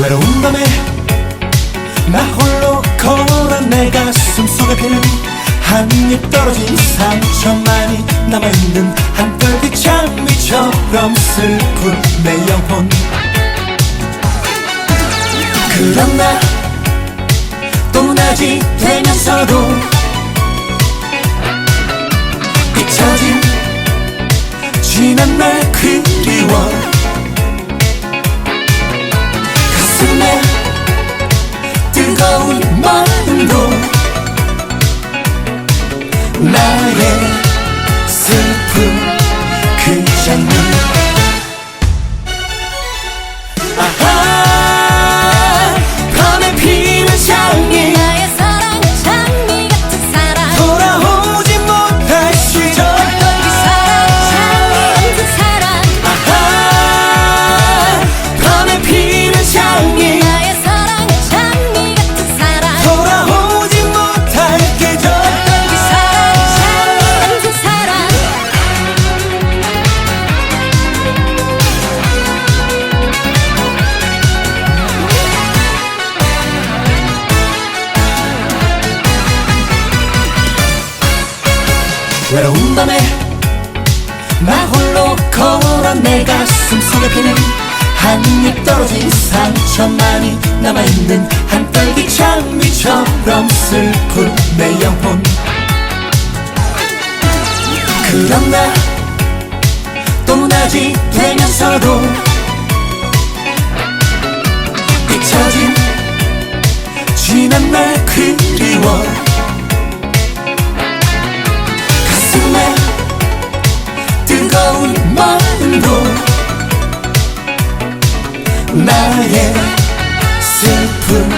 외로운 밤에 나 홀로 걸은 내 가슴 속에 피는 한입 떨어진 상처만이 남아있는 한결빛 장미처럼 슬픈 내 영혼. 그런 날또 낮이 되면서도 잊혀진 지난 날 그리워. 뜨거운 마음도 나의 밤에 나 홀로 걸어 내 가슴 속에 피는 한입 떨어진 상처만이 남아있는 한떨기 장미처럼 슬픈 내 영혼. 그런 나 또 낮이 되면서도 잊혀진 지난 날 그리워 aklına